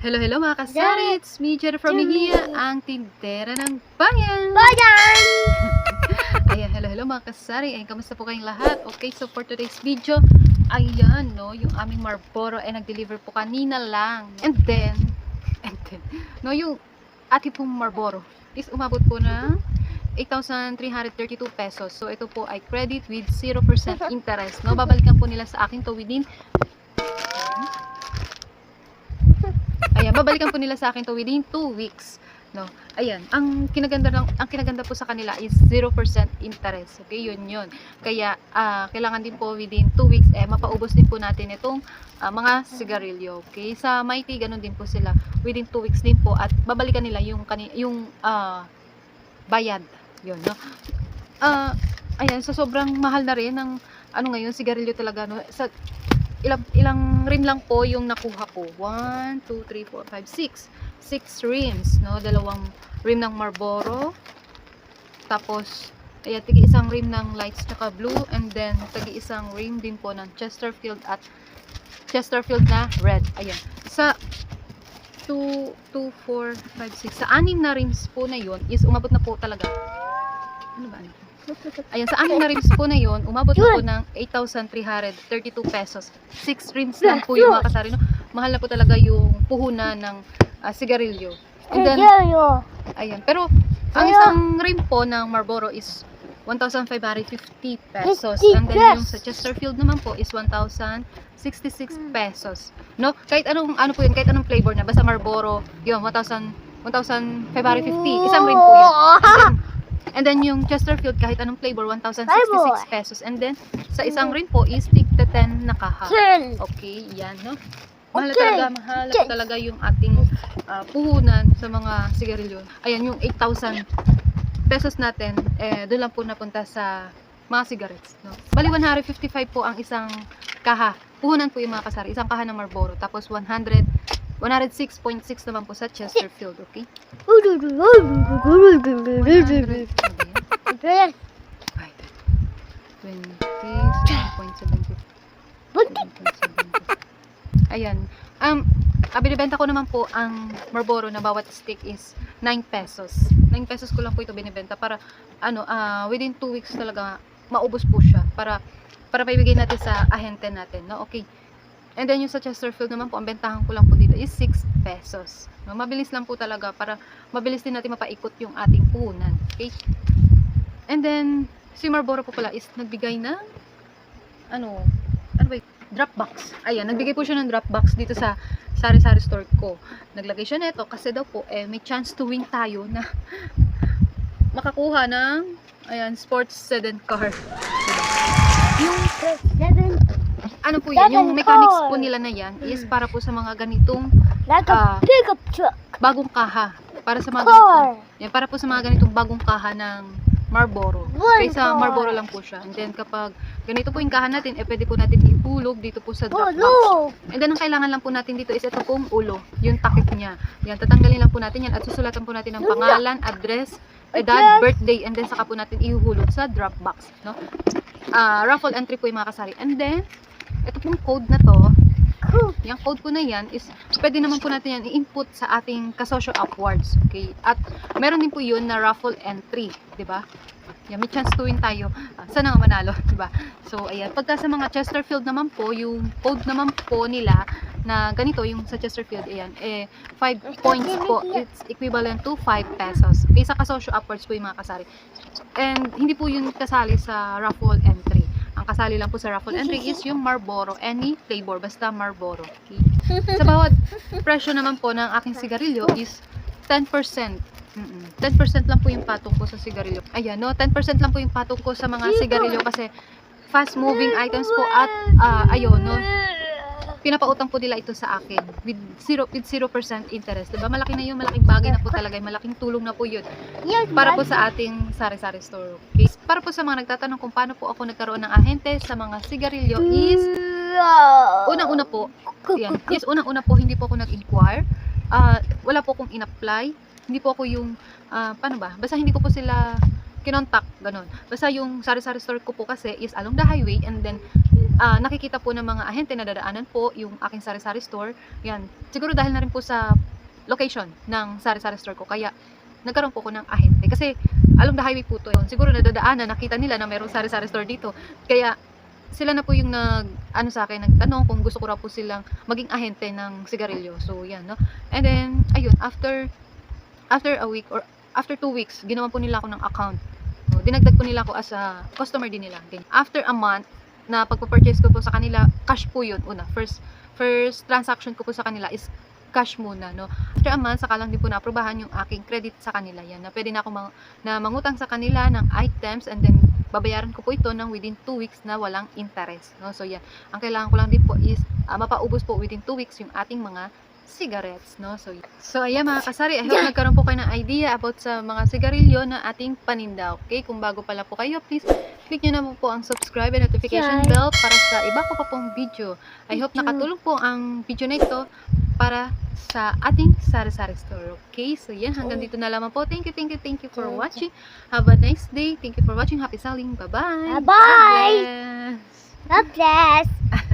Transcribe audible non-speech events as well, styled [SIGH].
Hello, hello mga kasari! It's me, Jennifer Mejia, ang tindera ng bayan! Bayan! [LAUGHS] Ayan, hello, hello mga kasari! Ayan, kamusta po kayong lahat? Okay, so for today's video, ayan, no, yung aming Marlboro ay nag-deliver po kanina lang. And then, [LAUGHS] and then, no, yung ati pong Marlboro is umabot po ng 8,332 pesos. So, ito po ay credit with 0% [LAUGHS] interest. No, babalikan po nila sa akin to within babalikan po nila sa akin to within 2 weeks. No. Ayan, ang kinaganda lang ang kinaganda po sa kanila is 0% interest. Okay, yun yun. Kaya ah, kailangan din po within 2 weeks eh mapaubos din po natin itong ah, mga sigarilyo. Okay? Sa Mighty ganun din po sila. Within 2 weeks din po at babalikan nila yung kani yung ah, bayad. Yun, no. Ah, ayan, so sobrang mahal na rin ng ano ngayon sigarilyo talaga no. Sa ilang ilang rim lang po yung nakuha ko. 1 2 3 4 5 6 6 rims, no? Dalawang rim ng Marlboro. Tapos ayan, tigi isang rim ng lights tsaka blue and then tigi isang rim din po ng Chesterfield at Chesterfield na red. Ayan. Sa 2 2 4 5 6 sa anim na rims po na yun is umabot na po talaga. Ano ba ano? Ayan, sa anim na rims po na yun, umabot na po ng 8,332 pesos. Six rims lang po yung mga kasari. No? Mahal na po talaga yung puhunan ng ah, sigarilyo. And then, ayan. Pero, ang isang rim po ng Marlboro is 1,550 pesos. 50 And then, yung sa Chesterfield naman po is 1,066 pesos. No? Kahit anong, ano po yun, kahit anong flavor na, basta Marlboro, yun, 1,000 1,550. Isang rim po yun. And then, and then yung Chesterfield, kahit anong flavor, 1,066 pesos. And then, sa isang rim po is tig the 10 na kaha. Okay, yan, no? Mahal Okay. talaga, mahal talaga yung ating ah, puhunan sa mga sigarilyo. Ayan, yung 8,000 pesos natin, eh, doon lang po napunta sa mga cigarettes, no? Bali, 155 po ang isang kaha. Puhunan po yung mga kasari. Isang kaha ng Marlboro. Tapos, 100, 106.6 naman po sa Chesterfield, okay? 100, Ten. divided. 27.70. Ayan. Um, ah, binibenta ko naman po ang Marlboro na bawat stick is 9 pesos. 9 pesos ko lang po ito binibenta para ano, ah within 2 weeks talaga maubos po siya para para paibigay natin sa ahente natin, no? Okay. And then yung sa Chesterfield naman po, ang bentahan ko lang po dito is 6 pesos. No, mabilis lang po talaga para mabilis din natin mapaikot yung ating puhunan. Okay? And then, si Marlboro po pala is nagbigay ng ano, ano ba drop box. Ayan, nagbigay po siya ng drop box dito sa sari-sari store ko. Naglagay siya nito kasi daw po eh may chance to win tayo na [LAUGHS] makakuha ng ayan, sports sedan car. Yung ano po yan, yung mechanics po nila na yan is para po sa mga ganitong Like a pickup truck. bagong kaha. Para sa mga ganitong, yan, para po sa mga ganitong bagong kaha ng Marlboro. Kaysa. Marlboro lang po siya. And then kapag ganito po yung kaha natin, eh pwede po natin ihulog dito po sa drop box. And then ang kailangan lang po natin dito is ito pong ulo, yung takip niya. Yan, tatanggalin lang po natin yan at susulatan po natin ang Yun pangalan, address, edad, birthday, and then saka po natin ihuhulog sa drop box. No? Ah, raffle entry po yung mga kasari. And then, ito pong code na to, [COUGHS] yung code ko na yan is pwede naman po natin yan i-input sa ating kasosyo upwards. Okay? At meron din po yun na raffle entry. 'di ba? Yan, may chance to win tayo. Ah, sana nga manalo, [LAUGHS] ba? So, ayan. Pagka sa mga Chesterfield naman po, yung code naman po nila na ganito, yung sa Chesterfield, ayan, eh, 5 points po, it's equivalent to 5 pesos. Okay, sa kasosyo upwards po yung mga kasali. And, hindi po yun kasali sa raffle entry. Ang kasali lang po sa raffle entry is [LAUGHS] yung Marlboro, any flavor, basta Marlboro. Okay? [LAUGHS] Sa bawat presyo naman po ng aking sigarilyo is 10%. Mm-mm. 10% lang po yung patong ko sa sigarilyo. Ayan, no? 10% lang po yung patong ko sa mga sigarilyo kasi fast moving items po at ah, ayun, no? Pinapautang po nila ito sa akin with 0 with 0% interest. 'Di ba? Malaki na 'yun, malaking bagay na po talaga, malaking tulong na po 'yun para po sa ating sari-sari store. Okay? Para po sa mga nagtatanong kung paano po ako nagkaroon ng ahente sa mga sigarilyo is unang-una po, yan, yes, unang-una po hindi po ako nag-inquire. Ah, wala po akong in-apply. Hindi po ako yung ah, paano ba? Basta hindi ko po sila kinontak, ganun. Basta yung sari-sari store ko po kasi is along the highway and then ah, nakikita po ng mga ahente na dadaanan po yung aking sari-sari store. Yan. Siguro dahil na rin po sa location ng sari-sari store ko. Kaya nagkaroon po ko ng ahente. Kasi along the highway po to. Yun. Siguro nadadaanan, nakita nila na mayroong sari-sari store dito. Kaya sila na po yung nag ano sa akin nagtanong kung gusto ko raw po silang maging ahente ng sigarilyo. So yan no. And then ayun after after a week or after two weeks ginawa po nila ako ng account. So, dinagdag po nila ako as a customer din nila. After a month na pagpo-purchase ko po sa kanila, cash po yun una. First first transaction ko po sa kanila is cash muna, no. After a month, saka lang din po na-aprobahan yung aking credit sa kanila yan. Na pwede na ako mang, na mangutang sa kanila ng items and then babayaran ko po ito ng within 2 weeks na walang interest, no. So yan, ang kailangan ko lang din po is ah, mapaubos po within 2 weeks yung ating mga cigarettes, no? So, so ayan mga kasari, I hope [LAUGHS] nagkaroon po kayo ng idea about sa mga sigarilyo na ating paninda, okay? Kung bago pa lang po kayo, please click nyo na po ang subscribe and notification Subscribe. bell para sa iba ko pa pong video. I hope nakatulong po ang video na ito para sa ating sari-sari store, okay? So yan, hanggang dito na lamang po. Thank you, thank you, thank you for Thank you. watching. Have a nice day. Thank you for watching. Happy selling. Bye-bye. Bye-bye. God bless. God bless. [LAUGHS]